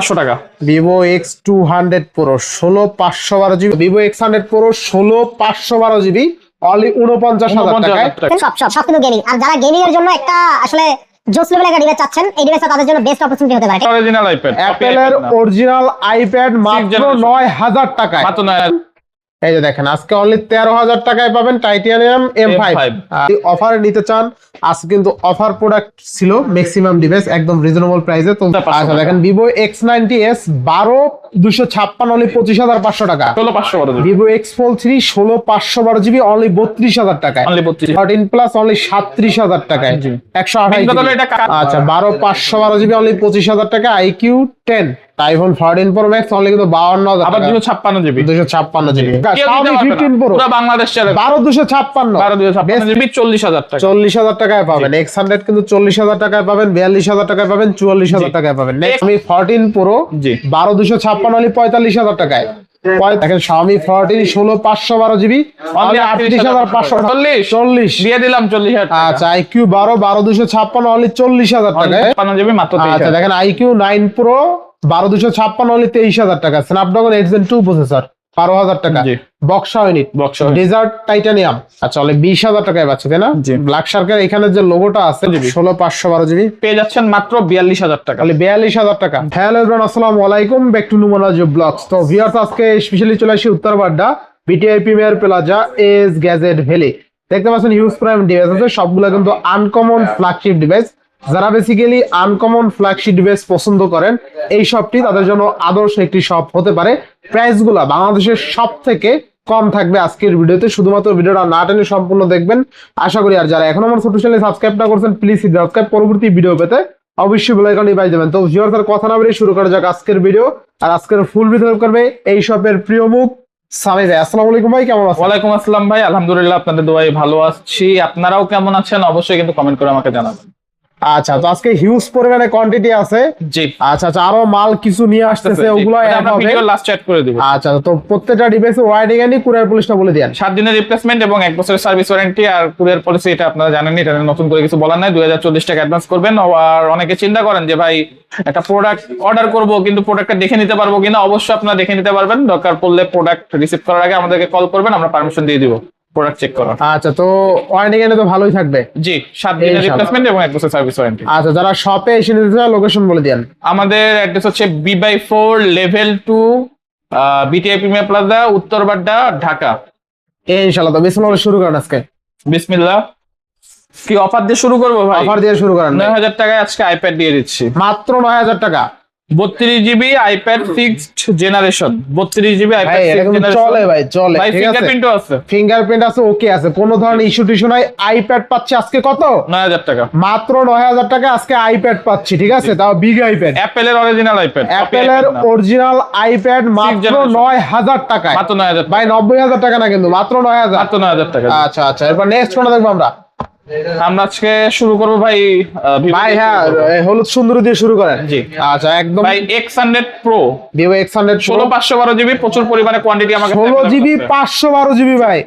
পাঁচশো টাকা। Vivo X two hundred pro ষোলো পাঁচশো বারো GB. Vivo X hundred pro ষোলো পাঁচশো বারো জিবি। অনলি উনপঞ্চাশ হাজার টাকায়। সব সব সব কিন্তু গেমিং আর যারা গেমিং এর জন্য একটা আসলে জোস লেভেলের একটা ডিভাইস চাচ্ছেন এই ডিভাইসটা তাদের জন্য বেস্ট অপরচুনিটি হতে পারে অরিজিনাল আইপ্যাড অ্যাপেলের অরিজিনাল আইপ্যাড মাত্র টাকায়। এই যে দেখেন আজকে অনলি তেরো হাজার টাকায় পাবেন টাইটানিয়াম এম ফাইভ M5 অফারে নিতে চান আজকে কিন্তু অফার প্রোডাক্ট ছিল ম্যাক্সিমাম ডিভাইস একদম রিজনেবল প্রাইসে তো আচ্ছা দেখেন ভিভো এক্স নাইনটি এস বারো দুশো ছাপ্পান্ন অনলি পঁচিশ হাজার পাঁচশো টাকা। ষোলো পাঁচশো বারো ভিভো এক্স ফোল থ্রি ষোলো পাঁচশো বারো জিবি অনলি বত্রিশ হাজার টাকায়। অনলি বত্রিশ। থার্টিন প্লাস অনলি সাত্রিশ হাজার টাকায়। একশো আঠাশ আচ্ছা বারো পাঁচশো বারো জিবি অনলি পঁচিশ হাজার টাকা iQOO ten iPhone fourteen pro max only কিন্তু বাউন্ন হাজার আবার দুশো ছাপ্পান্ন জিবি। দুশো ছাপ্পান্ন জিবি। ফিফটিন না। প্রো পুরো বাংলাদেশ চলে বারো দুশো ছাপ্পান্ন। বারো দুশো ছাপ্পান্ন জিবি চল্লিশ হাজার টাকা। চল্লিশ হাজার টাকায় পাবেন। এক্স হান্ড্রেড কিন্তু চল্লিশ হাজার টাকায় পাবেন বিয়াল্লিশ হাজার টাকায় পাবেন চুয়াল্লিশ হাজার জি। টাকায় পাবেন। আমি ফোরটিন প্রো জি। বারো দুশো ছাপ্পান্ন অনলি পঁয়তাল্লিশ হাজার টাকায়। দেখেন স্বামী ফোরটিন ষোলো পাঁচশো বারো জিবি আটত্রিশ হাজার পাঁচশো। চল্লিশ। চল্লিশ। দিয়ে দিলাম চল্লিশ হাজার আচ্ছা আইকিউ বারো বারো দুশো ছাপ্পান্ন অনলি চল্লিশ হাজার জিবি মাত্র আচ্ছা। দেখেন আইকিউ নাইন প্রো বারো দুশো ছাপ্পান্ন অনলি তেইশ হাজার টাকা। Snapdragon eight gen two processor বারো হাজার টাকা। বক্সা ইউনিট unit। ডেজার্ট টাইটানিয়াম আচ্ছা। অনলি বিশ হাজার টাকায় পাচ্ছে তাই না। ব্ল্যাক শার্কের এখানে যে লোগোটা আছে ষোলো পাঁচশো বারো জিবি। পেয়ে যাচ্ছেন মাত্র বিয়াল্লিশ হাজার টাকা। তাহলে বিয়াল্লিশ হাজার টাকা। হ্যালো এভরিওয়ান আসসালামু আলাইকুম। ব্যাক টু নুমানাজ ব্লগস তো ভিউয়ার্স আজকে স্পেশালি চলে আসি Uttar Badda BTI premier plaza S gadget valley দেখতে পাচ্ছেন হিউজ প্রাইম ডিভাইস আছে সবগুলো কিন্তু আনকমন ফ্ল্যাগশিপ ডিভাইস যারা বেসিক্যালি আনকমন ফ্ল্যাগশিপ ডিভাইস পছন্দ করেন, এই শপটি তাদের জন্য আদর্শ একটি শপ হতে পারে। প্রাইসগুলা বাংলাদেশের সব থেকে কম থাকবে আজকের ভিডিওতে। শুধুমাত্র ভিডিওটা না টেনে সম্পূর্ণ দেখবেন। আশা করি আর যারা এখন আমার ছোট চ্যানেল সাবস্ক্রাইব না করছেন প্লিজ সাবস্ক্রাইব পরবর্তী ভিডিও পেতে অবশ্যই বেল আইকনটি বাজিয়ে দেবেন। তো জিওর আর কথা না বেরিয়ে শুরু করা যাক আজকের ভিডিও আর আজকের ফুল ভিডিও করবে এই শপের প্রিয় মুখ আলাইকুম ভাই, কেমন ভাই। আলহামদুলিল্লাহ, আপনাদের দোয়াই ভালো আছি। আপনারাও কেমন আছেন? অবশ্যই কিন্তু কমেন্ট করে আমাকে জানাবেন। আচ্ছা তো আজকে হিউজ পরিমাণে কোয়ান্টিটি আছে। জি। আচ্ছা আচ্ছা আরও মাল কিছু নিয়ে আসতেছে ওগুলো আমরা ভিডিও লাস্ট চ্যাট করে দিব। আচ্ছা তো প্রত্যেকটা ডিভাইসের ওয়াইডিং এন্ড কুরিয়ার পুলিশটা বলে দেন। সাত দিনের রিপ্লেসমেন্ট এবং এক বছরের সার্ভিস ওয়ারেন্টি আর কুরিয়ার পলিসি এটা আপনারা জানেন এটা নতুন করে কিছু বলার নাই। দুই হাজার চল্লিশ টাকা অ্যাডভান্স করবেন। আর অনেকে চিন্তা করেন যে ভাই একটা প্রোডাক্ট অর্ডার করব কিন্তু প্রোডাক্টটা দেখে নিতে পারব কিনা? অবশ্যই আপনারা দেখে নিতে পারবেন। দরকার পড়লে প্রোডাক্ট রিসিভ করার আগে আমাদেরকে কল করবেন আমরা পারমিশন দিয়ে দিব। প্রোডাক্ট চেক করার আচ্ছা তো এন্ড তো ভালোই থাকবে। জি দিনের রিপ্লেসমেন্ট এবং এক বছর সার্ভিস ওয়ারেন্টি আচ্ছা যারা শপে এসে নিতে চায় লোকেশন বলে দেন আমাদের অ্যাড্রেস হচ্ছে B by four level two BTI premier plaza Uttar Badda Dhaka. ইনশাআল্লাহ তো বিসমিল্লাহ শুরু করেন আজকে। বিসমিল্লাহ। কি অফার দিয়ে শুরু করব ভাই? অফার দিয়ে শুরু করেন নয় হাজার টাকায় আজকে আইপ্যাড দিয়ে দিচ্ছি। মাত্র নয় হাজার টাকা। বত্রিশ জিবি আইপ্যাড সিক্সড জেনারেশন বত্রিশ জিবি আইপ্যাড চলে ভাই চলে ঠিক আছে? ফিঙ্গারপ্রিন্ট আছে। ওকে আছে কোনো ধরনের ইস্যু টিস্যু নাই। আইপ্যাড পাচ্ছি আজকে কত? নয় হাজার টাকা। মাত্র নয় হাজার টাকা আজকে আইপ্যাড পাচ্ছি ঠিক আছে? তাও বিগ আইপ্যাড অ্যাপেলের অরিজিনাল আইপ্যাড অ্যাপেলের অরিজিনাল আইপ্যাড মাত্র। নয় হাজার টাকায়। মাত্র নয় হাজার ভাই নব্বই হাজার টাকা না কিন্তু মাত্র নয় হাজার। মাত্র নয় হাজার টাকা। আচ্ছা আচ্ছা এরপর নেক্সট কোনটা দেখব আমরা? আমরা আজকে শুরু করব ভাই ভাই হ্যাঁ হলুদ সুন্দরী দিয়ে শুরু করেন। জি। আচ্ছা একদম ভাই X hundred pro Vivo X hundred ষোলো পাঁচশো বারো জিবি প্রচুর পরিমাণে কোয়ান্টিটি আমাকে জিবি আছে। পাঁচশো বারো জিবি ভাই।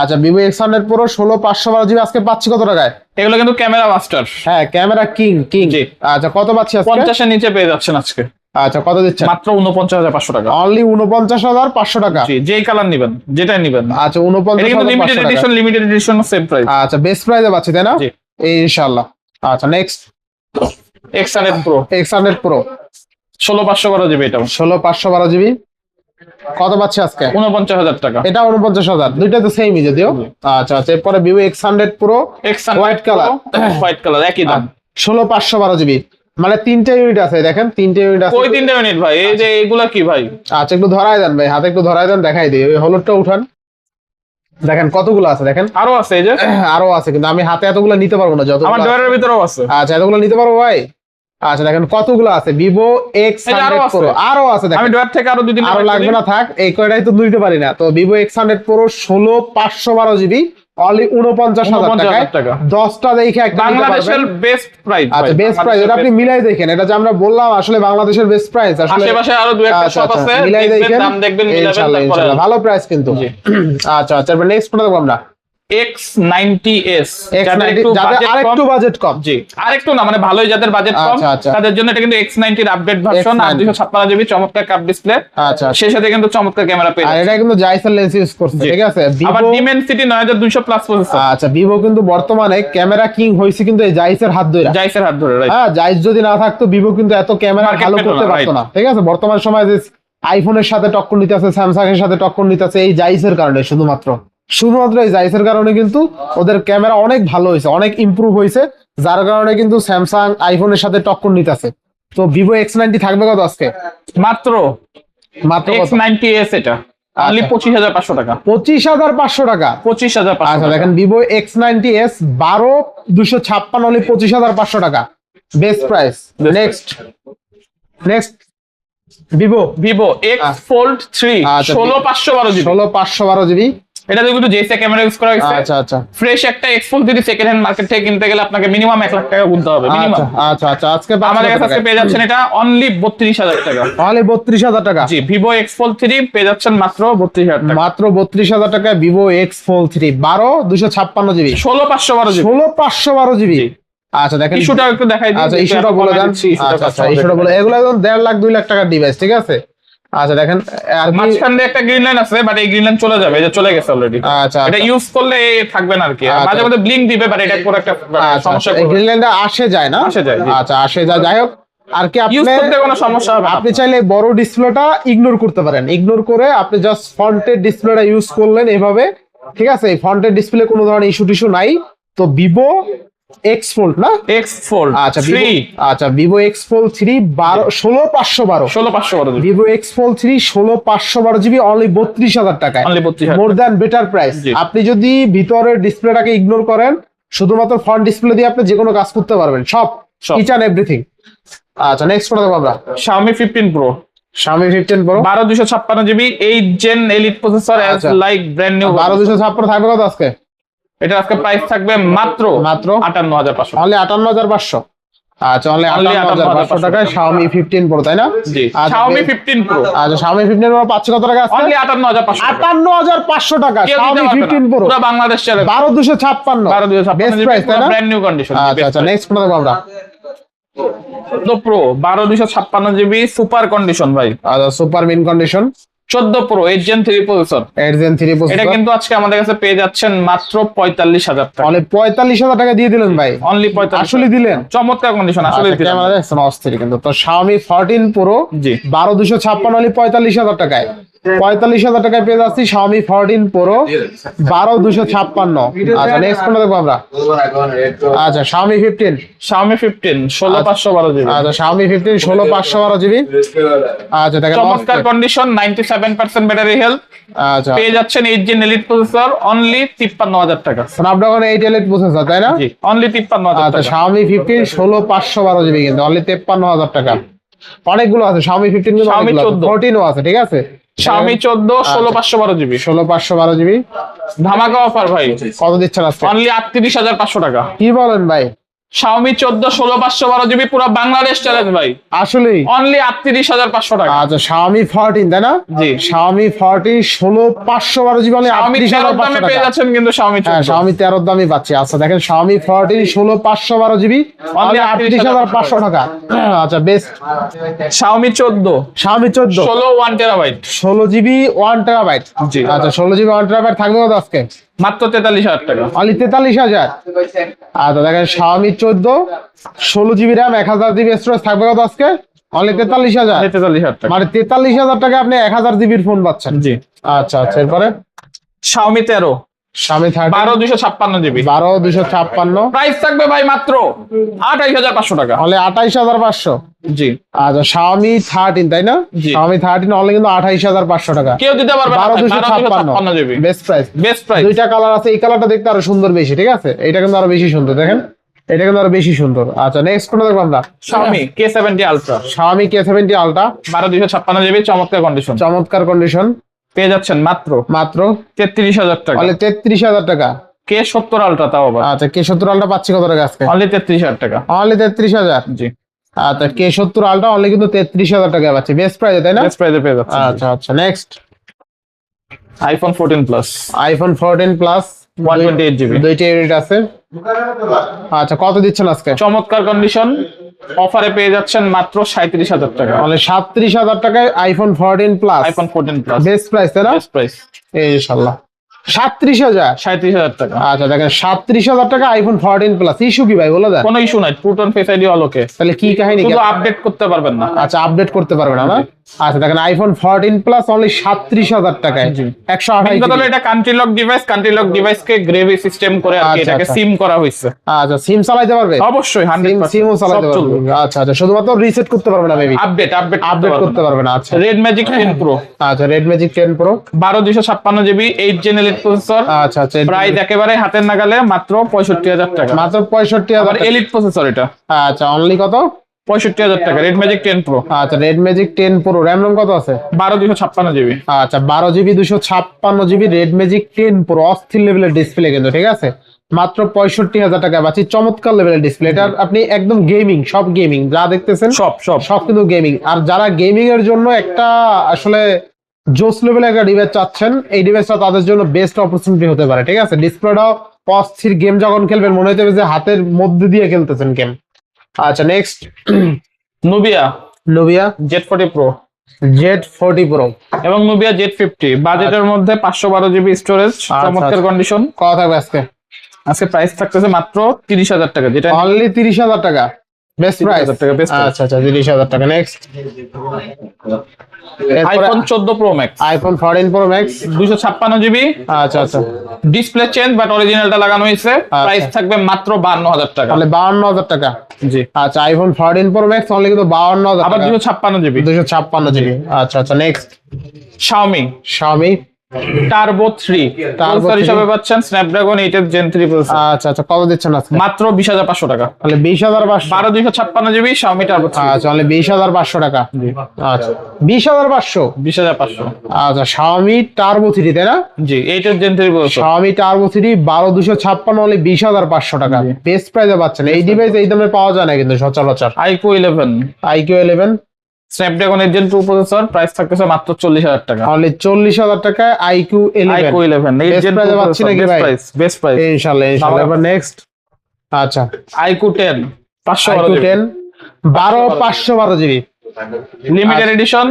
আচ্ছা ভিভো এক্স হান্ড্রেড প্রো ষোলো পাঁচশো বারো জিবি আজকে পাচ্ছি কত টাকায়? এগুলো কিন্তু ক্যামেরা মাস্টার। হ্যাঁ ক্যামেরা কিং কিং। জি। আচ্ছা কত পাচ্ছি আজকে? পঞ্চাশের নিচে পেয়ে যাচ্ছেন আজকে। আচ্ছা কত দিচ্ছেন? মাত্র উনপঞ্চাশ হাজার পাঁচশো টাকা। অনলি উনপঞ্চাশ হাজার পাঁচশো টাকা। যেই কালার নিবেন যেটাই নিবেন। আচ্ছা উনপঞ্চাশ limited edition limited edition same price আচ্ছা বেস্ট প্রাইসে পাচ্ছি তাই না? ইনশাল্লাহ আচ্ছা next X hundred pro X hundred pro ষোলো পাঁচশো বারো জিবি এটা ষোলো পাঁচশো বারো জিবি। কত পাচ্ছি আজকে? উনপঞ্চাশ হাজার টাকা। এটা উনপঞ্চাশ হাজার। দুইটা তো সেমই যদিও। আচ্ছা আচ্ছা এরপরে Vivo X hundred pro X White color. White colour একই দাম। ষোলো পাঁচশো বারো জিবি। মানে তিনটে ইউনিট আছে দেখেন তিনটে ইউনিট আছে। ওই তিনটে মিনিট ভাই? এই যে এগুলা কি ভাই? আচ্ছা একটু ধরায় দেন ভাই হাতে একটু ধরাই দেন দেখাই দিই। ওই হলুদটা উঠান। দেখেন কতগুলো আছে দেখেন। আরও আছে এই যে? আরও আছে কিন্তু আমি হাতে এতগুলো নিতে পারব না যত আমার ডয়ারের ভিতরেও আছে। আচ্ছা এতগুলো নিতে পারব ভাই? আচ্ছা দেখেন কতগুলো আছে? ভিভো এক্স হান্ড্রেড আছে। প্রো আরও আছে আমি দেখেন ডয়ার থেকে আরও দুই দিন আরও লাগবে না থাক এই কয়টাই তো নিতে পারি না। তো ভিভো এক্স হান্ড্রেড প্রো ষোলো পাঁচশো বারো জিবি অনলি উনপঞ্চাশ হাজার 49,000 টাকা। দশটা দেখে একটা বাংলাদেশের বেস্ট প্রাইস আচ্ছা বেস্ট প্রাইস এটা আপনি মিলাই দেখেন এটা যে আমরা বললাম আসলে বাংলাদেশের বেস্ট প্রাইস আসলে আশেপাশে আরও দু একটা আচ্ছা শপ আচ্ছা আছে মিলাই দেখেন। দাম দেখবেন মিলাবেন তারপরে ভালো প্রাইস কিন্তু। আচ্ছা আচ্ছা নেক্সট কোনটা দেখব আমরা এক্স নাইনটি এস X90 যাদের আরেকটু বাজেট কম। জি আরেকটু না ভালোই যাদের বাজেট কম। তাদের জন্য এটা কিন্তু এক্স নাইনটির আপডেট ভার্সন আর X90 দুশো ছাপ্পান্ন জিবি চমৎকার কাপ সেই সাথে কিন্তু চমৎকার ক্যামেরা। এটা কিন্তু জাইসের লেন্স ইউজ করছে ঠিক আছে? আবার ডিমেনসিটি নয় হাজার দুইশো প্লাস প্রসেসর আচ্ছা ভিভো কিন্তু বর্তমানে ক্যামেরা কিং হয়েছে কিন্তু এই জাইসের হাত ধরে। জাইসের হাত ধরে হ্যাঁ জাইস যদি না থাকতো ভিভো কিন্তু এত ক্যামেরা ভালো করতে পারতো না ঠিক আছে? বর্তমান সময়ে যে আইফোনের সাথে টক্কর নিতে আছে স্যামসাং এর সাথে টক্কর নিতে আছে এই জাইসের কারণে শুধুমাত্র। শুধুমাত্র এই জাইসের কারণে কিন্তু ওদের ক্যামেরা অনেক ভালো হয়েছে অনেক ইমপ্রুভ হয়েছে। যার কারণে কিন্তু স্যামসাং আইফোনের সাথে টক্কর নিতে আছে তো ভিভো এক্স নাইনটি থাকবে কত আজকে? মাত্র? মাত্র এক্স নাইনটি এস এটা। অনলি আচ্ছা। পঁচিশ হাজার পাঁচশো টাকা। পঁচিশ হাজার পাঁচশো টাকা। পঁচিশ হাজার আচ্ছা দেখেন ভিভো এক্স নাইনটি এস বারো দুশো ছাপ্পান্ন পঁচিশ হাজার পাঁচশো টাকা। Best price next next Vivo Vivo X fold three ষোলো পাঁচশো বারো জিবি ষোলো পাঁচশো বারো জিবি এটা দেখো একটু জেসে ক্যামেরা ইউজ করা হয়েছে। আচ্ছা আচ্ছা। ফ্রেশ একটা এক্স ফোল্ড যদি সেকেন্ড হ্যান্ড মার্কেট থেকে কিনতে গেলে আপনাকে মিনিমাম এক লাখ টাকা গুনতে হবে মিনিমাম আচ্ছা আচ্ছা আচ্ছা আজকে আমাদের কাছে আজকে পেয়ে যাচ্ছেন এটা অনলি বত্রিশ হাজার টাকা। তাহলে বত্রিশ হাজার টাকা? জি ভিভো এক্স ফোল্ড থ্রি পেয়ে যাচ্ছেন মাত্র বত্রিশ হাজার টাকা। মাত্র বত্রিশ হাজার টাকা ভিভো এক্স ফোল থ্রি বারো দুশো ছাপ্পান্ন জিবি। ষোলো পাঁচশো বারো জিবি। ষোলো পাঁচশো বারো জিবি। আচ্ছা দেখেন। ইস্যুটা একটু দেখাই দিই আচ্ছা ইস্যুটা বলে দেন। আচ্ছা আচ্ছা ইস্যুটা বলে এগুলো একদম দেড় লাখ দুই লাখ টাকার ডিভাইস ঠিক আছে? আচ্ছা দেখেন আর মাঝখান একটা গ্রিন লাইন আছে বাট এই গ্রিন লাইন চলে যাবে যে চলে গেছে অলরেডি আচ্ছা এটা ইউজ করলে থাকবে না আর কি। আচ্ছা। মাঝে মধ্যে ব্লিঙ্ক দিবে বাট এটা পুরো একটা আচ্ছা সমস্যা আচ্ছা, এই গ্রিনল্যান্ডে আসে যায় না? আসে যায়, আচ্ছা আসে যায়। যাই হোক আর কি ইউজ আপনি করতে কোনো সমস্যা হবে আপনি চাইলে বড় ডিসপ্লেটা ইগনোর করতে পারেন। ইগনোর করে আপনি জাস্ট ফ্রন্টের ডিসপ্লেটা ইউজ করলেন এভাবে। ঠিক আছে? এই ফ্রন্টের ডিসপ্লে কোনো ধরনের ইস্যু টিস্যু নাই। তো ভিভো এক্স ফোল্ড না? এক্স ফোল্ড আচ্ছা থ্রি আচ্ছা ভিভো এক্স ফোল্ড থ্রি বারো ষোলো পাঁচশো বারো। ষোলো পাঁচশো বারো ভিভো এক্স ফোল্ড থ্রি ষোলো পাঁচশো বারো জিবি অনলি বত্রিশ হাজার টাকায়। Only more than better price আপনি যদি ভিতরের ডিসপ্লেটাকে ইগনোর করেন শুধুমাত্র ফ্রন্ট ডিসপ্লে দিয়ে আপনি যে কোনো কাজ করতে পারবেন। সব। ইচ অ্যান্ড এভরিথিং আচ্ছা নেক্সট করে দেবো আমরা? Xiaomi ফিফটিন প্রো স্বামী ফিফটিন প্রো বারো দুশো ছাপ্পান্ন GB eight gen elite processor. Like brand new বারো দুশো ছাপ্পান্ন থাকবে কত আজকে? এটা আজকে প্রাইস থাকবে মাত্র মাত্র আটান্ন হাজার পাঁচশো। অনলি আটান্ন হাজার পাঁচশো। আচ্ছা অনলি Only পাঁচশো 58,500 টাকায় স্বামী ফিফটিন প্রো তাই না? জি আচ্ছা, Xiaomi বে- ফিফটিন প্রো আচ্ছা স্বামী ফিফটিন প্রো পাচ্ছে কত টাকা আজকে? অনলি আটান্ন হাজার পাঁচশো আটান্ন হাজার পাঁচশো টাকা পারবে ফিফটিন না প্রো বাংলাদেশ দুশো ছাপ্পান্ন বারো বেস্ট প্রাইস তাই না? ব্র্যান্ড নিউ কন্ডিশন আচ্ছা আচ্ছা নেক্সট দেবো আমরা। প্রো বারো দুশো ছাপ্পান্ন জিবি সুপার কন্ডিশন ভাই। আচ্ছা সুপার মিন কন্ডিশন চোদ্দ pro eight gen three processor eight gen three এটা কিন্তু আজকে আমাদের কাছে পেয়ে যাচ্ছেন মাত্র পঁয়তাল্লিশ হাজার টাকা। অনলি পঁয়তাল্লিশ হাজার টাকা দিয়ে দিলেন ভাই। অনলি পঁয়তাল্লিশ আসলে দিলেন। চমৎকার কন্ডিশন আসলে আচ্ছা, ক্যামেরা দেখছেন অস্থির কিন্তু। তো শাওমি 14 প্রো জি। বারো দুশো ছাপ্পান্ন অনলি পঁয়তাল্লিশ হাজার টাকায়। পঁয়তাল্লিশ হাজার টাকায় পেয়ে যাচ্ছি Xiaomi 14 Pro বারো দুশো ছাপ্পান্ন। আচ্ছা নেক্সট কোনটা দেখব আমরা। আচ্ছা Xiaomi 15 Xiaomi ফিফটিন ষোলো পাঁচশো বারো জিবি। আচ্ছা Xiaomi 15 ষোলো পাঁচশো বারো জিবি। আচ্ছা দেখেন চমৎকার condition ninety seven percent battery health আচ্ছা। পেয়ে যাচ্ছেন eight gen elite processor only তিপ্পান্ন হাজার টাকা। স্ন্যাপড্রাগন এইট এলিট প্রসেসর তাই না? অনলি তিপ্পান্ন হাজার আচ্ছা Xiaomi 15 ষোলো পাঁচশো বারো জিবি কিন্তু অনলি তেপ্পান্ন হাজার টাকা। অনেকগুলো আছে Xiaomi 15 কিন্তু Xiaomi অনেকগুলো 14 14 ও আছে ঠিক আছে? Xiaomi চোদ্দ ষোলো পাঁচশো বারো জিবি। ষোলো পাঁচশো বারো জিবি। ধামাকা অফার ভাই। কত দিচ্ছেন আজকে? অনলি আটত্রিশ হাজার পাঁচশো টাকা। কি বলেন ভাই? Xiaomi চোদ্দ ষোলো পাঁচশো বারো জিবি পুরো বাংলাদেশ চ্যালেঞ্জ ভাই। আসলেই অনলি আটত্রিশ হাজার পাঁচশো টাকা। আচ্ছা Xiaomi 14 তাই না? জি। Xiaomi 14 ষোলো পাঁচশো বারো জিবি অনলি পাঁচশো দামে পেয়ে যাচ্ছেন কিন্তু Xiaomi হ্যাঁ 14 দামই পাচ্ছি। আচ্ছা দেখেন Xiaomi 14 ষোলো পাঁচশো বারো জিবি অনলি আটত্রিশ হাজার পাঁচশো টাকা। আচ্ছা বেস্ট Xiaomi চোদ্দ। Xiaomi 14 ষোলো ওয়ান টেরাবাইট ষোলো জিবি ওয়ান টেরাবাইট জি। আচ্ছা ষোলো জিবি ওয়ান টেরাবাইট থাকবে আজকে? মাত্র তেতাল্লিশ হাজার টাকা। অনলি তেতাল্লিশ হাজার। আচ্ছা দেখেন Xiaomi 14 ষোলো জিবি র্যাম এক হাজার জিবি স্টোরেজ থাকবে কত আজকে? অনলি তেতাল্লিশ হাজার। তেতাল্লিশ হাজার টাকা। মানে তেতাল্লিশ হাজার টাকা আপনি এক হাজার জিবির ফোন পাচ্ছেন। জি। আচ্ছা আচ্ছা এরপরে? তেরো। স্বামী থার্টি বারো দুশো ছাপ্পান্ন জিবি বারো দুশো ছাপ্পান্ন। প্রাইস থাকবে ভাই মাত্র আঠাইশ হাজার পাঁচশো টাকা। হলে আঠাইশ হাজার পাঁচশো। জি। আচ্ছা স্বামী থার্টিন তাই না। স্বামী থার্টিন অনলি কিন্তু আঠাইশ হাজার পাঁচশো টাকা। কেউ দিতে পারবে বারো দুশো ছাপ্পান্ন। ছাপ্পান্ন বেস্ট প্রাইস বেস্ট প্রাইস দুইটা কালার আছে এই কালারটা দেখতে আরও সুন্দর বেশি ঠিক আছে? এটা কিন্তু আরও বেশি সুন্দর দেখেন। এটা কিন্তু আরও বেশি সুন্দর। আচ্ছা নেক্সট কোনটা দেখব আমরা? Xiaomi K seventy ultra K seventy ultra বারো দুশো ছাপ্পান্ন জিবি চমৎকার কন্ডিশন চমৎকার কন্ডিশন পেয়ে যাচ্ছেন মাত্র। মাত্র। তেত্রিশ হাজার টাকা। তেত্রিশ হাজার টাকা। কে সত্তর আলট্রা তাও আবার। আচ্ছা কে সত্তর আলটা পাচ্ছি কত টাকা আজকে? অনলি তেত্রিশ হাজার টাকা। অনলি তেত্রিশ হাজার? জি। আচ্ছা কে সত্তর আলটা অনলি কিন্তু তেত্রিশ হাজার টাকা পাচ্ছি। বেস্ট প্রাইস তাই না? বেস্ট প্রাইসে পেয়ে যাচ্ছে। আচ্ছা আচ্ছা next iPhone fourteen plus iPhone fourteen plus one twenty eight GB দুইটা ইউনিট আছে। আচ্ছা কত দিচ্ছেন আজকে? চমৎকার কন্ডিশন অফারে পেয়ে যাচ্ছেন মাত্র সাঁত্রিশ হাজার টাকা। মানে সাতত্রিশ হাজার টাকায় iPhone fourteen plus iPhone fourteen plus best price তাই না? বেস্ট প্রাইস ইনশাল্লাহ সাতত্রিশ হাজার? সাঁত্রিশ হাজার টাকা। আচ্ছা দেখেন সাতত্রিশ হাজার টাকা আইফোন ফোরটিন প্লাস ইস্যু কি ভাই? বলে দেন। কোনো ইস্যু নাই। প্রোটন ফেস আইডি অলোকে তাহলে কি কাহিনী? আপডেট করতে পারবেন না। আচ্ছা আপডেট করতে পারবেন না আচ্ছা দেখেন আইফোন ফোরটিন প্লাস অনলি সাতত্রিশ হাজার টাকায়। কথা হলো এটা country lock device country lock device কে গ্রেভি সিস্টেম করে আর আচ্ছা, এটাকে আচ্ছা। সিম করা হয়েছে। আচ্ছা সিম পারবে? অবশ্যই সিম পারবে। আচ্ছা আচ্ছা শুধুমাত্র রিসেট করতে পারবে না মেবি আপডেট আপডেট আপডেট করতে পারবে না আচ্ছা। রেড ম্যাজিক প্রো আচ্ছা রেড ম্যাজিক প্রো বারো দুশো ছাপ্পান্ন GB eight gen elite processor আচ্ছা আচ্ছা প্রাইস একেবারে হাতের নাগালে মাত্র পঁয়ষট্টি হাজার টাকা। মাত্র পঁয়ষট্টি আবার হাজার এলিট প্রসেসর এটা। আচ্ছা অনলি কত? পঁয়ষট্টি হাজার টাকা রেড ম্যাজিক টেন প্রো আচ্ছা red magic ten pro RAM ROM কত আছে? বারো দুশো ছাপ্পান্ন জিবি আচ্ছা বারো জিবি দুশো ছাপ্পান্ন GB red magic ten pro অস্থির লেভেলের ডিসপ্লে কিন্তু ঠিক আছে? মাত্র পঁয়ষট্টি হাজার টাকা পাচ্ছি চমৎকার লেভেলের ডিসপ্লে এটা আপনি একদম গেমিং সব গেমিং যা দেখতেছেন সব সব। সব কিন্তু গেমিং আর যারা গেমিং এর জন্য একটা আসলে জোস লেভেলের একটা ডিভাইস চাচ্ছেন এই ডিভাইসটা তাদের জন্য বেস্ট অপরচুনিটি হতে পারে ঠিক আছে? ডিসপ্লেটাও অস্থির গেম যখন খেলবেন মনে হতে হবে যে হাতের মধ্যে দিয়ে খেলতেছেন গেম আচ্ছা next Nubia Nubia Z forty pro Z forty pro এবং নুবিয়া জেড ফিফটি বাজেটের মধ্যে পাঁচশো বারো জিবি স্টোরেজ চমৎকার আচ্ছা। কন্ডিশন কত থাকবে আজকে? আজকে প্রাইস থাকতেছে মাত্র তিরিশ হাজার টাকা যেটা অনলি তিরিশ হাজার টাকা। বেস্ট 30,000 প্রাইস টাকা, বেস্ট আচ্ছা আচ্ছা তিরিশ হাজার টাকা। নেক্সট আইফোন চোদ্দ pro max iPhone fourteen pro max দুশো ছাপ্পান্ন জিবি আচ্ছা আচ্ছা। ডিসপ্লে চেঞ্জ বাট অরিজিনালটা লাগানো হয়েছে। প্রাইস থাকবে মাত্র বান্ন হাজার টাকা। তাহলে বাউন্ন হাজার টাকা। জি। আচ্ছা iPhone fourteen pro max only কিন্তু বাউন্ন হাজার আবার টাকা। দুশো ছাপ্পান্ন জিবি দুশো ছাপ্পান্ন জিবি আচ্ছা আচ্ছা next Xiaomi Xiaomi turbo three Turbo processor 3 হিসাবে পাচ্ছেন স্ন্যাপড্রাগন এইট এর জেন থ্রি প্রসেসর আচ্ছা আচ্ছা কত দিচ্ছেন আজকে? মাত্র বিশ হাজার পাঁচশো টাকা। তাহলে বিশ হাজার পাঁচশো। বারো দুশো ছাপ্পান্ন জিবি শাওমি টার্বো থ্রি আচ্ছা তাহলে বিশ হাজার পাঁচশো টাকা। আচ্ছা বিশ হাজার পাঁচশো? বিশ হাজার পাঁচশো। আচ্ছা শাওমি টার্বো থ্রি তাই না? জি এইট এর gen three processor Xiaomi turbo three বারো দুশো ছাপ্পান্ন হলে বিশ হাজার পাঁচশো টাকা। বেস্ট প্রাইসে পাচ্ছেন। এই ডিভাইস এই দামে পাওয়া যায় না কিন্তু সচরাচর। IQOO eleven iQOO eleven Snapdragon eight gen two processor price থাকতেছে মাত্র চল্লিশ হাজার টাকা। অনলি চল্লিশ হাজার টাকায় iQOO eleven iQOO eleven eight Best gen price পাচ্ছি নাকি ভাই? প্রাইস বেস্ট প্রাইস ইনশাল্লাহ ইনশাল্লাহ। এবার নেক্সট আচ্ছা। পাঁচশো বারো আইকিউ টেন বারো পাঁচশো বারো জিবি লিমিটেড এডিশন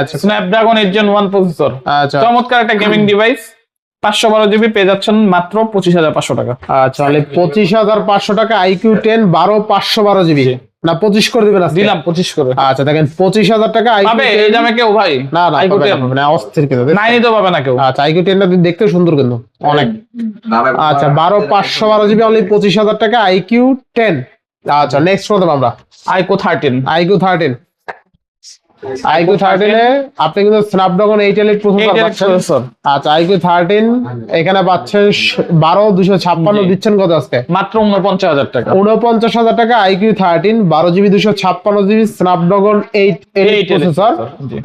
আচ্ছা। Snapdragon eight gen one processor আচ্ছা। চমৎকার একটা গেমিং ডিভাইস পাঁচশো বারো জিবি পেয়ে যাচ্ছেন মাত্র পঁচিশ হাজার পাঁচশো টাকা। আচ্ছা তাহলে পঁচিশ হাজার পাঁচশো টাকা আইকিউ টেন বারো পাঁচশো বারো জিবি। না পঁচিশ করে দিবেন? দিলাম পঁচিশ করে। আচ্ছা দেখেন পঁচিশ হাজার টাকা IQ পাবে এই দামে কেউ ভাই? না না টেন? অস্থির কিন্তু নাইনই তো পাবে না কেউ। আচ্ছা আইকিউ টেনটা দেখতে সুন্দর কিন্তু অনেক। আচ্ছা বারো পাঁচশো বারো জিবি অনলি পঁচিশ হাজার টাকা আইকিউ টেন। আচ্ছা নেক্সট করতাম আমরা। IQOO thirteen. IQOO thirteen. IQOO থার্টিনে আপনি কিন্তু Snapdragon eight elite processor processor আচ্ছা আইকিউ থার্টিন এখানে পাচ্ছেন বারো দুশো ছাপ্পান্ন দিচ্ছেন কত আজকে? মাত্র উনপঞ্চাশ হাজার টাকা। উনপঞ্চাশ হাজার টাকা আইকিউ থার্টিন বারো জিবি দুশো ছাপ্পান্ন GB Snapdragon eight eight processor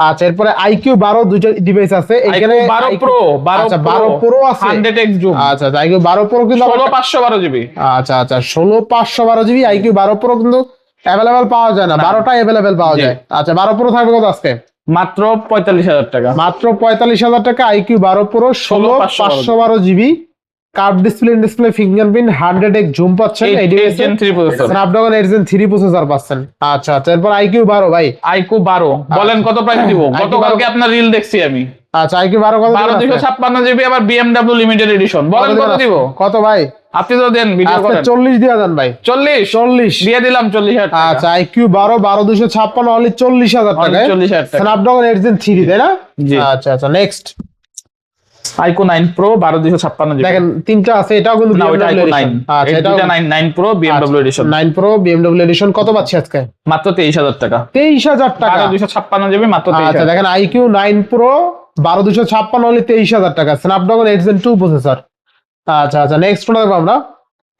আচ্ছা এরপরে আইকিউ বারো ডিভাইস আছে। এখানে বারো প্রো বারো আচ্ছা বারো প্রো আছে। হান্ড্রেড এক্স জুম আচ্ছা আচ্ছা আইকিউ বারো প্রো কিন্তু ষোলো পাঁচশো বারো জিবি। আচ্ছা আচ্ছা ষোলো পাঁচশো বারো জিবি আইকিউ বারো প্রো কিন্তু অ্যাভেলেবেল পাওয়া যায় না। বারোটা অ্যাভেলেবেল পাওয়া যায়। আচ্ছা বারো প্রো থাকবে কত আজকে? মাত্র পঁয়তাল্লিশ হাজার টাকা। মাত্র পঁয়তাল্লিশ হাজার টাকা আইকিউ বারো প্রো ষোলো 16 পাঁচশো বারো। GB curve display display fingerprint hundred X zoom পাচ্ছেন Snapdragon eight gen three processor পাচ্ছেন। আচ্ছা আচ্ছা এরপর আইকিউ বারো ভাই। আইকো বারো। বলেন কত প্রাইস দিব? গতকালকে আপনার রিল দেখছি আমি। আচ্ছা আইকিউ বারো কত বারো দুশো ছাপ্পান্ন জিবি আবার বিএমডাব্লিউ লিমিটেড এডিশন বলেন কত দিব? কত ভাই? আপনি তো দেন ভিডিও করেন। চল্লিশ দিয়ে দেন ভাই। চল্লিশ? চল্লিশ। দিয়ে দিলাম চল্লিশ হাজার টাকা। আচ্ছা আইকিউ বারো বারো দুশো ছাপ্পান্ন অনলি চল্লিশ হাজার Only টাকা 40,000 টাকা। স্ন্যাপড্রাগন এইট জেন থ্রি তাই না? আচ্ছা আচ্ছা নেক্সট আইকো প্রো বারো দুশো ছাপ্পান্ন জিবি। দেখেন তিনটা আছে এটাও কিন্তু না ওইটা আইকো BMW আচ্ছা প্রো এডিশন প্রো এডিশন কত পাচ্ছি আজকে? মাত্র তেইশ হাজার টাকা। তেইশ হাজার টাকা। মাত্র আচ্ছা দেখেন প্রো তেইশ হাজার টাকা। Snapdragon eight gen two processor আচ্ছা আচ্ছা নেক্সট কোনটা দেখব আমরা।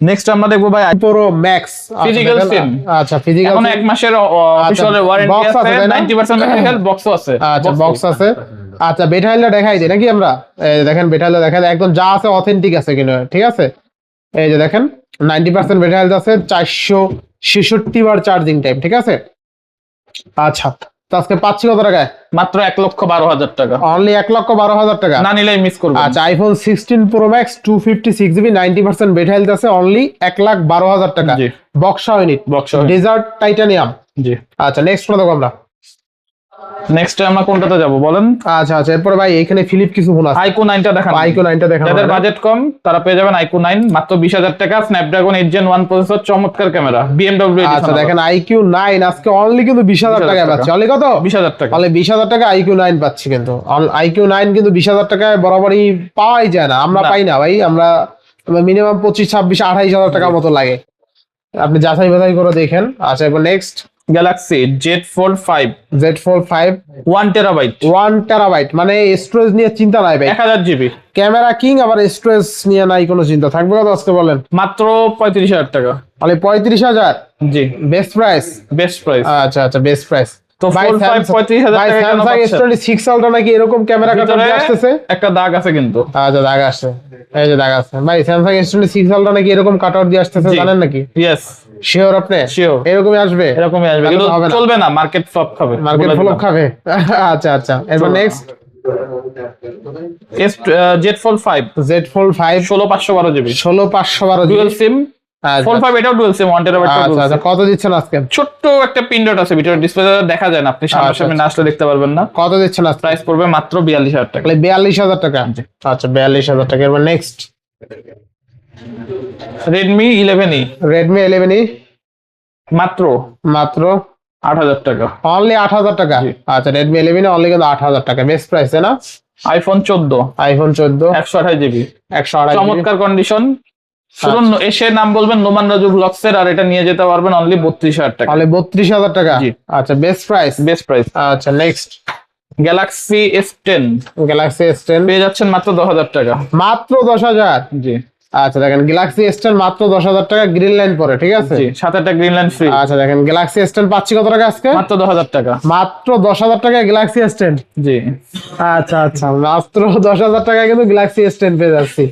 নেক্সট আমরা দেখব ভাই প্রো ম্যাক্স Physical SIM। আচ্ছা ফিজিক্যাল এখন এক মাসের অফিসিয়াল ওয়ারেন্টি আছে, আছে তাই না? 90% মেকানিক্যাল বক্সও আছে। আচ্ছা বক্স আছে। আচ্ছা বেটাইলটা দেখাই দিই নাকি আমরা? দেখেন বেটাইলটা দেখা যায় একদম যা আছে অথেন্টিক আছে কিনা ঠিক আছে? এই যে দেখেন নাইনটি পার্সেন্ট বেটাইল আছে চারশো ছেষট্টি বার চার্জিং টাইম ঠিক আছে? আচ্ছা আজকে পাচ্ছি কত টাকায়? মাত্র এক লক্ষ বারো হাজার টাকা। অনলি এক লক্ষ বারো হাজার টাকা? না নিলেই মিস করব। আচ্ছা iPhone sixteen pro max two fifty six GB ninety percent health আছে অনলি এক লাখ বারো হাজার টাকা। বক্সা ইউনিট বক্স ডেজার্ট টাইটানিয়াম জি। আচ্ছা নেক্সট কোন দেখো আমরা নেক্সট আমরা কোনটাতে যাব বলেন? আচ্ছা আচ্ছা এরপরে ভাই এখানে ফিলিপ কিছু ফোন আছে। আইকো নাইনটা দেখান। আইকো নাইনটা দেখা যাদের বাজেট কম তারা পেয়ে যাবেন আইকো নাইন মাত্র বিশ হাজার টাকা Snapdragon eight gen one processor চমৎকার ক্যামেরা বিএমডব্লিউ আচ্ছা দেখেন আইকিউ নাইন আজকে অনলি কিন্তু বিশ হাজার 20,000 টাকায় টাকা। পাচ্ছি। অনলি কত? বিশ হাজার টাকা। অনলি বিশ হাজার টাকা আইকিউ নাইন পাচ্ছি কিন্তু। আইকিউ নাইন কিন্তু বিশ হাজার টাকায় বরাবরই পাওয়াই যায় না। আমরা পাই না ভাই। আমরা মিনিমাম পঁচিশ ছাব্বিশ আঠাইশ হাজার টাকার মতো লাগে। আপনি যাচাই বাছাই করে দেখেন। আচ্ছা এবার next Galaxy Z fold five Z four five one terabyte one terabyte মানে স্টোরেজ নিয়ে চিন্তা নাই ভাই। এক হাজার জিবি ক্যামেরা কিং আবার স্টোরেজ নিয়ে নাই কোনো চিন্তা। থাকবে কত আজকে বলেন? মাত্র পঁয়ত্রিশ হাজার টাকা। তাহলে পঁয়ত্রিশ হাজার? জি। বেস্ট প্রাইস বেস্ট প্রাইস আচ্ছা আচ্ছা বেস্ট প্রাইস তো Fold five 35,000 টাকা কেন স্যামসাং পাচ্ছেন? এস টোয়েন্টি নাকি এরকম ক্যামেরা কাটার আসতেছে? একটা দাগ আছে কিন্তু। আচ্ছা দাগ আসছে এই যে দাগ আসছে ভাই Samsung S twenty six ultra নাকি এরকম কাটার দিয়ে আসতেছে জানেন নাকি? ইয়েস শিওর আপনি? Sure. এরকমই আসবে? এরকমই আসবে। কিন্তু। চলবে না মার্কেট ফ্লপ খাবে। মার্কেট দিলাম। খাবে? আচ্ছা আচ্ছা। এরপর next Z fold five Z fold five ষোলো পাঁচশো বারো জিবি ষোলো পাঁচশো বারো ডুয়েল সিম ফাইভ এটাও ডুয়েল সিম ওয়ান টেরাবাইট আচ্ছা আচ্ছা। কত দিচ্ছেন আজকে? ছোট্ট একটা পিনডট আছে ভিতরে ডিসপ্লে দেখা যায় না আপনি সামনাসামনি আচ্ছা। না আসলে দেখতে পারবেন না। কত দিচ্ছেন আজকে? প্রাইস পড়বে মাত্র বিয়াল্লিশ হাজার টাকা। বিয়াল্লিশ হাজার টাকা। আচ্ছা বিয়াল্লিশ হাজার টাকা। এবার next Redmi eleven E Redmi eleven E মাত্র? মাত্র। আট হাজার টাকা। অনলি আট হাজার টাকা। আচ্ছা রেডমি ইলেভেন অনলি কিন্তু আট হাজার টাকা। বেস্ট প্রাইস তাই না? আইফোন চোদ্দ। আইফোন চোদ্দ। একশো আঠাশ জিবি। একশো আড়াই চমৎকার কন্ডিশন শুধু ন- এসে নাম বলবেন নোমান রাজু ব্লগস এর আর এটা নিয়ে যেতে পারবেন অনলি বত্রিশ হাজার টাকা। তাহলে বত্রিশ হাজার টাকা। আচ্ছা বেস্ট প্রাইস বেস্ট প্রাইস আচ্ছা next Galaxy S ten Galaxy S ten পেয়ে যাচ্ছেন মাত্র দশ হাজার টাকা। মাত্র দশ হাজার? জি। আচ্ছা দেখেন গ্যালাক্সি এস টেন মাত্র দশ হাজার টাকা গ্রিন লাইন পরে ঠিক আছে? জি সাথে গ্রিন লাইন ফ্রি আচ্ছা দেখেন গ্যালাক্সি এস টেন পাচ্ছি কত টাকা আজকে? মাত্র দশ হাজার টাকা। মাত্র দশ হাজার টাকা গ্যালাক্সি এস টেন জি। আচ্ছা আচ্ছা মাত্র দশ হাজার টাকায় কিন্তু গ্যালাক্সি এস টেন পেয়ে যাচ্ছি।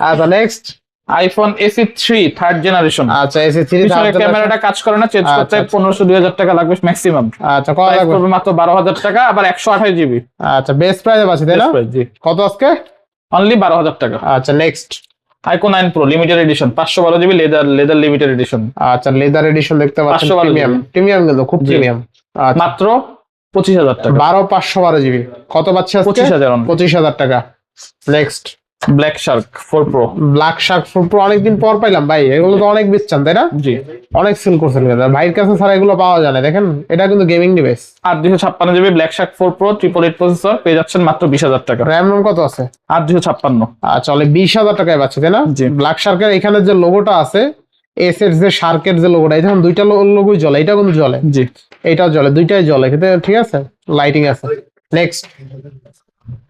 আচ্ছা next iPhone SE three third generation আচ্ছা এসি থ্রি ক্যামেরাটা কাজ করে না চেঞ্জ আচ্ছা, করতে আচ্ছা। পনেরোশো দুই হাজার টাকা লাগবে ম্যাক্সিমাম আচ্ছা কত লাগবে? মাত্র বারো হাজার টাকা আবার একশো আঠাশ জিবি আচ্ছা বেস্ট প্রাইসে পাচ্ছি তাই না? জি। কত আজকে? অনলি বারো হাজার টাকা। আচ্ছা next iQOO nine pro limited edition পাঁচশো বারো GB leather leather limited edition আচ্ছা লেদার এডিশন দেখতে পাচ্ছেন 512 প্রিমিয়াম। প্রিমিয়াম কিন্তু খুব। প্রিমিয়াম আচ্ছা। মাত্র পঁচিশ হাজার টাকা। বারো পাঁচশো বারো জিবি কত পাচ্ছি পঁচিশ হাজার পঁচিশ হাজার টাকা। Next black shark four pro black shark pro অনেকদিন পর পাইলাম ভাই এগুলো তো অনেক বেচছেন তাই না? জি। অনেক সেল করছেন ভাইয়ের কাছে ছাড়া এগুলো পাওয়া যায় না দেখেন এটা কিন্তু গেমিং ডিভাইস আট দুশো ছাপ্পান্ন GB black shark four pro triple eight processor পেয়ে যাচ্ছেন মাত্র বিশ হাজার টাকা। র্যাম রোম কত আছে? আট দুশো ছাপ্পান্ন। আচ্ছা বিশ হাজার টাকায় পাচ্ছি তাই না। ব্ল্যাক শার্কের এখানে যে লোগোটা আছে এস এর যে শার্কের যে লোগোটা এটা দুইটা লোগোই জ্বলে এটা কিন্তু জ্বলে। জি। এটাও জ্বলে দুইটাই জ্বলে কিন্তু ঠিক আছে লাইটিং আছে। Next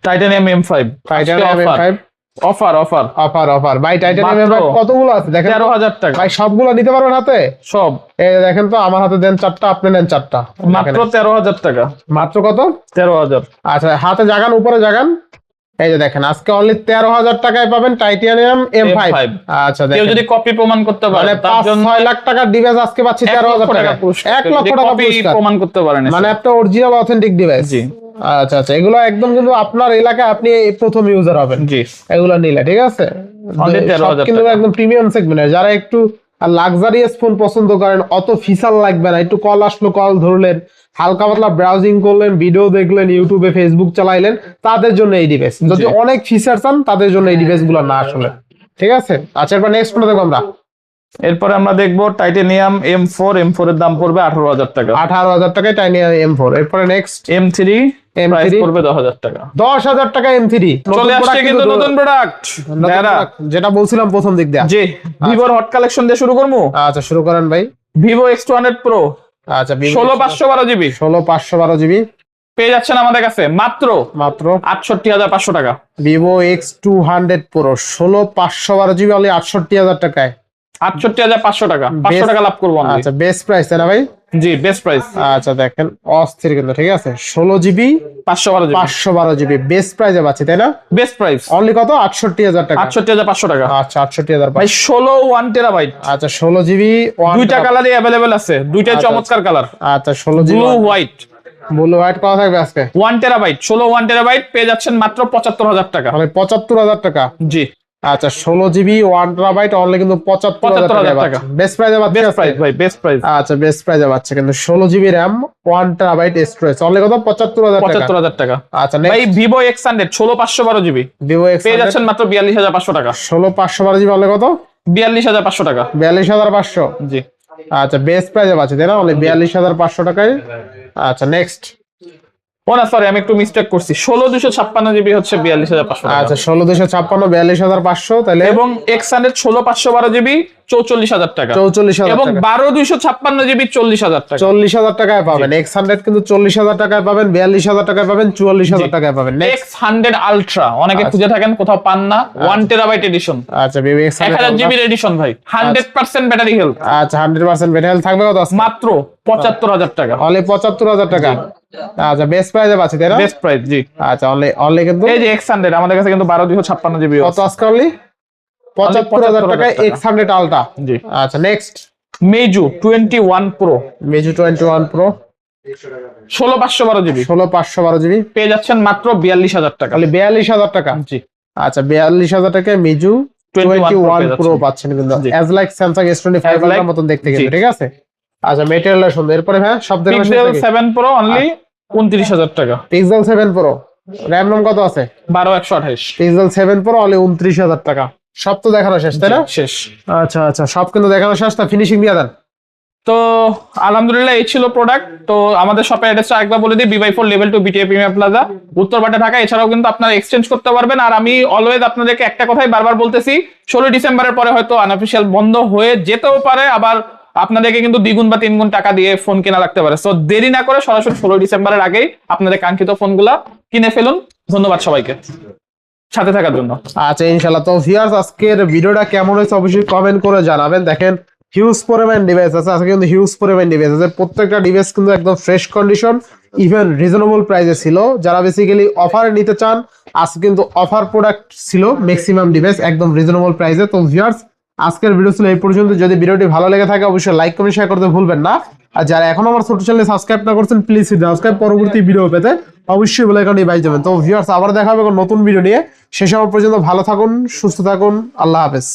titanium M five titanium M five offer offer offer offer ভাই টাইটানিয়াম এম কতগুলো আছে? দেখেন তেরো হাজার টাকা। ভাই সবগুলো নিতে পারবেন হাতে? সব। এই দেখেন তো আমার হাতে দেন চারটা আপনি নেন চারটা। মাত্র দেখেন। তেরো হাজার টাকা। মাত্র কত? তেরো হাজার। আচ্ছা হাতে জাগান উপরে জাগান। এই যে দেখেন আজকে অনলি তেরো হাজার টাকায় পাবেন টাইটানিয়াম এম ফাইভ M5 আচ্ছা কেউ যদি কপি প্রমাণ করতে পারে মানে তার জন্য ছয় লাখ টাকার ডিভাইস আজকে পাচ্ছি এক তেরো হাজার লক্ষ টাকা টাকা পুরস্কার। এক কেউ লক্ষ যদি টাকা প্রমাণ করতে পারেন মানে একটা অরিজিনাল অথেন্টিক ডিভাইস জি। আচ্ছা আচ্ছা এগুলো একদম কিন্তু আপনার এলাকায় আপনি প্রথম ইউজার হবেন। জি। এগুলো নিলে ঠিক আছে? Only সব 13,000 কিন্তু একদম প্রিমিয়াম সেগমেন্টের যারা একটু লাক্সারিয়াস ফোন পছন্দ করেন অত ফিচার লাগবে না। একটু কল আসলো কল ধরলেন হালকা পাতলা ব্রাউজিং করলেন ভিডিও দেখলেন ইউটিউবে ফেসবুক চালাইলেন তাদের জন্য এই ডিভাইস যদি অনেক ফিচার চান তাদের জন্য এই ডিভাইসগুলো না আসলে। ঠিক আছে? আচ্ছা এরপর নেক্সট কোনটা দেখব আমরা। এরপরে আমরা দেখব titanium M four M four এর দাম পড়বে আঠারো হাজার টাকা। আঠারো হাজার টাকায় টাইনি এম ফোর এরপরে next M three M3 price পড়বে দশ হাজার টাকা। দশ হাজার টাকা এম থ্রি চলে আসছে কিন্তু নতুন প্রোডাক্ট যেটা বলছিলাম প্রথম দিক দিয়ে। জি ভিভোর হট কালেকশন দিয়ে শুরু করব? আচ্ছা শুরু করেন ভাই। Vivo X two hundred pro আচ্ছা ষোলো পাঁচশো বারো জিবি। ষোলো পাঁচশো বারো জিবি। পেয়ে যাচ্ছেন আমাদের কাছে। মাত্র মাত্র। আটষট্টি হাজার পাঁচশো টাকা। Vivo X two hundred pro ষোলো পাঁচশো বারো জিবি অনলি আটষট্টি হাজার টাকায়। আটষট্টি হাজার পাঁচশো টাকা। পাঁচশো টাকা লাভ করব আচ্ছা বেস্ট প্রাইস তাই না ভাই? জি বেস্ট প্রাইস আচ্ছা দেখেন অস্থির কিন্তু ঠিক আছে? ষোলো জিবি পাঁচশো বারো পাঁচশো বারো জিবি বেস্ট প্রাইসে পাচ্ছি তাই না? বেস্ট প্রাইস অনলি কত? আটষট্টি হাজার টাকা। আটষট্টি হাজার পাঁচশো টাকা। আচ্ছা আটষট্টি হাজার ভাই ষোলো ওয়ান টেরাবাইট আচ্ছা ষোলো জিবি দুইটা কালারই অ্যাভেলেবেল আছে। আচ্ছা, চমৎকার কালার আচ্ছা ষোলো GB blue white blue white কত থাকবে আজকে? ওয়ান টেরাবাইট ষোলো ওয়ান টেরাবাইট পেয়ে যাচ্ছেন মাত্র পঁচাত্তর হাজার টাকা। মানে পঁচাত্তর হাজার টাকা। জি। আচ্ছা ষোলো জিবি ওয়ান টেরাবাইট অনলি কিন্তু পঁচাত্তর হাজার টাকা টাকা। বেস্ট প্রাইজে পাচ্ছে বেস্ট প্রাইস ভাই বেস্ট প্রাইস আচ্ছা বেস্ট প্রাইজে পাচ্ছে কিন্তু ষোলো GB RAM one terabyte storage only কত? পঁচাত্তর হাজার পঁচাত্তর হাজার টাকা। আচ্ছা ভাই ভিভো এক্স হান্ড্রেড ষোলো পাঁচশো বারো জিবি ভিভো এক্স পেয়ে যাচ্ছেন মাত্র বিয়াল্লিশ হাজার পাঁচশো টাকা। ষোলো পাঁচশো বারো জিবি অনলি কত? বিয়াল্লিশ হাজার পাঁচশো টাকা। বিয়াল্লিশ হাজার পাঁচশো? জি। আচ্ছা বেস্ট প্রাইজে পাচ্ছে তাই না? অনলি বিয়াল্লিশ হাজার পাঁচশো টাকায়। আচ্ছা নেক্সট ও না সরি আমি একটু মিস্টেক করছি। ষোলো দুশো ছাপ্পান্ন জিবি হচ্ছে বিয়াল্লিশ হাজার পাঁচশো আচ্ছা ষোলো দুশো ছাপ্পান্ন বিয়াল্লিশ হাজার পাঁচশো তাহলে এবং এক্স হান্ড্রেড ষোলো পাঁচশো বারো জিবি চৌচল্লিশ হাজার টাকা। চৌচল্লিশ এবং বারো দুইশো ছাপ্পান্ন জিবি চল্লিশ হাজার টাকা। চল্লিশ হাজার টাকায় পাবেন। এক্স হান্ড্রেড কিন্তু চল্লিশ হাজার টাকায় পাবেন বিয়াল্লিশ হাজার টাকায় পাবেন চুয়াল্লিশ হাজার টাকায় পাবেন। এক্স হান্ড্রেড আলট্রা অনেকে খুঁজে থাকেন কোথাও পান না। ওয়ান টেরাবাইট এডিশন আচ্ছা বেবি এক্স হাজার জিবির এডিশন ভাই। হান্ড্রেড পার্সেন্ট ব্যাটারি হেলথ আচ্ছা হান্ড্রেড পার্সেন্ট থাকবে কত? মাত্র পঁচাত্তর হাজার টাকা। অনলি পঁচাত্তর হাজার টাকা। আচ্ছা বেস্ট প্রাইজে পাচ্ছি তাই না? বেস্ট প্রাইস জি। আচ্ছা অনলি অনলি কিন্তু এই যে এক্স হান্ড্রেড আমাদের কাছে কিন্তু বারো দুশো ছাপ্পান্ন জিবি কত আজকে অনলি পঁচাত্তর হাজার 75,000 টাকা। এক্স হান্ড্রেড আলটা জি। আচ্ছা next Meizu twenty one pro Meizu twenty one pro ষোলো পাঁচশো বারো জিবি। ষোলো পাঁচশো বারো জিবি। পেয়ে যাচ্ছেন মাত্র বিয়াল্লিশ হাজার টাকা। অনলি বিয়াল্লিশ হাজার টাকা? জি। আচ্ছা বিয়াল্লিশ হাজার টাকায় মিজু 21 টোয়েন্টি ওয়ান প্রো পাচ্ছেন কিন্তু। As like Samsung S twenty five মতন দেখতে। কিন্তু ঠিক আছে? আচ্ছা মেটেরিয়াল সুন্দর। এরপরে হ্যাঁ সব পিক্সেল সেভেন প্রো অনলি উনত্রিশ হাজার টাকা। Pixel seven pro RAM ROM কত আছে? বারো একশো আঠাইশ পিক্সেল সেভেন প্রো অনলি উনত্রিশ হাজার টাকা। সব তো দেখানো শেষ তাই না? শেষ। আচ্ছা আচ্ছা সব কিন্তু দেখানো শেষ তা ফিনিশিং দিয়ে দেন। তো আলহামদুলিল্লাহ এই ছিল প্রোডাক্ট তো আমাদের শপের অ্যাড্রেসটা একবার বলে দিই বিবাই four level two BTA premier plaza উত্তরপাটা Dhaka. এছাড়াও কিন্তু আপনারা এক্সচেঞ্জ করতে পারবেন। আর আমি অলওয়েজ আপনাদেরকে একটা কথাই বারবার বলতেছি ষোলো ডিসেম্বরের পরে হয়তো আনঅফিসিয়াল বন্ধ হয়ে যেতেও পারে আবার আপনাদেরকে কিন্তু দ্বিগুণ বা তিনগুণ টাকা দিয়ে ফোন কেনা লাগতে পারে। সো দেরি না করে সরাসরি ষোলো ডিসেম্বরের আগেই আপনাদের কাঙ্ক্ষিত ফোনগুলা কিনে ফেলুন। ধন্যবাদ সবাইকে। সাথে থাকার জন্য। আচ্ছা ইনশাল্লাহ তো ভিউয়ার্স আজকের ভিডিওটা কেমন হয়েছে অবশ্যই কমেন্ট করে জানাবেন। দেখেন হিউজ পরিমাণ ডিভাইস আছে। আজকে কিন্তু হিউজ পরিমাণ ডিভাইস আছে। প্রত্যেকটা ডিভাইস কিন্তু একদম ফ্রেশ কন্ডিশন ইভেন রিজনেবল প্রাইসে ছিল। যারা বেসিক্যালি অফার নিতে চান, আজকে কিন্তু অফার প্রোডাক্ট ছিল ম্যাক্সিমাম ডিভাইস একদম রিজনেবল প্রাইসে তো ভিউয়ার্স আজকের ভিডিও ছিল এই পর্যন্ত। যদি ভিডিওটি ভালো লেগে থাকে, অবশ্যই লাইক কমেন্ট শেয়ার করতে ভুলবেন না। আর যারা এখন আমার ছোট চ্যানেলে সাবস্ক্রাইব না করছেন প্লিজ সাবস্ক্রাইব পরবর্তী ভিডিও পেতে অবশ্যই বলে আইকনটি বাজিয়ে যাবেন তো ভিউয়ার্স আবার দেখা হবে নতুন ভিডিও নিয়ে। সে সময় পর্যন্ত ভালো থাকুন, সুস্থ থাকুন, আল্লাহ হাফেজ।